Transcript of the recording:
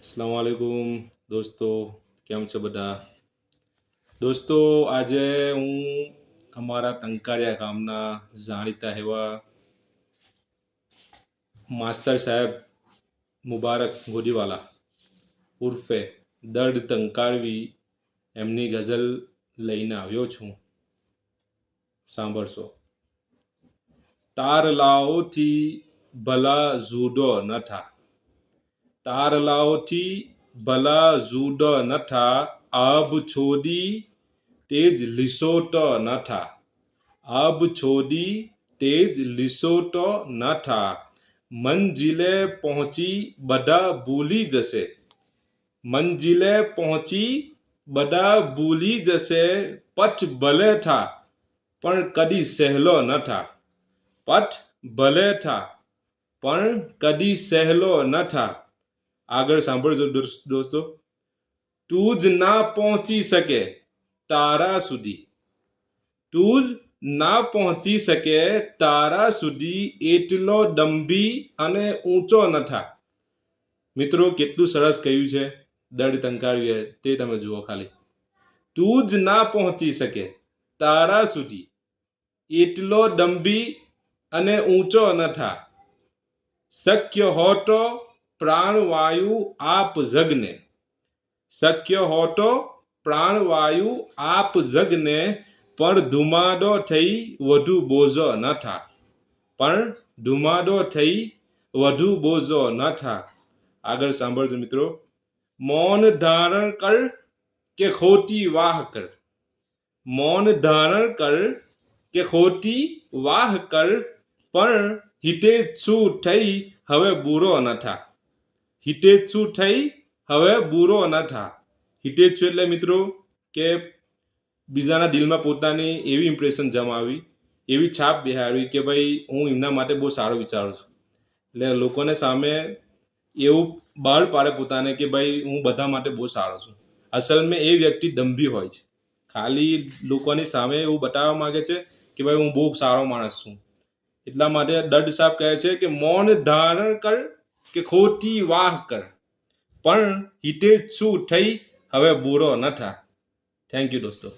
અસલામ વાલેકુમ દોસ્તો, કેમ છો બધા? દોસ્તો, આજે હું અમારા તંકારિયા ગામના જાણીતા એવા માસ્તર સાહેબ મુબારક ગોડીવાલા ઉર્ફે દર્દ તંકારવી એમની ગઝલ લઈને આવ્યો છું. સાંભળશો. તારલાઓથી ભલા જુદો ન થા. તારલાઓથી ભલા જુદ ન થા આબ છોડી તેજ લીસોટ ન થા આબ છોડી તેજ લીસોટ ન થા મંજિલે પહોંચી બધા ભૂલી જશે મંજિલે પહોંચી બધા ભૂલી જશે પથ ભલે થા પણ કદી સહેલો ન થા પથ ભલે થા પણ કદી સહેલો ન થા આગળ સાંભળજો દોસ્તો તું જ ના પહોંચી શકે તારા સુધી. તું જ ના પહોંચી શકે તારા સુધી એટલો દંભી અને ઊંચો ન થા મિત્રો, કેટલું સરસ કહ્યું છે. દડ તંકાવીએ તે તમે જુઓ ખાલી. તું જ ના પહોંચી શકે તારા સુધી એટલો દંભી અને ઊંચો ન શક્ય હો તો પ્રાણવાયુ આપ જગને શક્ય હો તો પ્રાણવાયુ આપ જગને પણ ધુમાડો થઈ વધુ બોજો ન થા પણ ધુમાડો થઈ વધુ બોજો ન થા આગળ સાંભળજો મિત્રો મૌન ધારણ કર કે ખોટી વાહ કર મૌન ધારણ કર કે ખોટી વાહ કર પણ હિતેચ્છુ થઈ હવે બુરો ન થા હિતેચ્છુ થઈ હવે બુરો ન થા હિતેચ્છુ એટલે મિત્રો કે બીજાના દિલમાં પોતાની એવી ઇમ્પ્રેશન જમાવી, એવી છાપ બેહાડવી કે ભાઈ હું એમના માટે બહુ સારું વિચારું છું. એટલે લોકોને સામે એવું બહાર પાડે પોતાને કે ભાઈ હું બધા માટે બહુ સારો છું. અસલ મેં એ વ્યક્તિ દંભી હોય છે. ખાલી લોકોની સામે એવું બતાવવા માગે છે કે ભાઈ હું બહુ સારો માણસ છું. એટલા માટે દડ સાહેબ કહે છે કે મૌન ધારણ કર કે ખોટી વાહ કર. પણ હિતે છું થઈ? હવે બુરો ન થા. થેન્ક યુ દોસ્તો.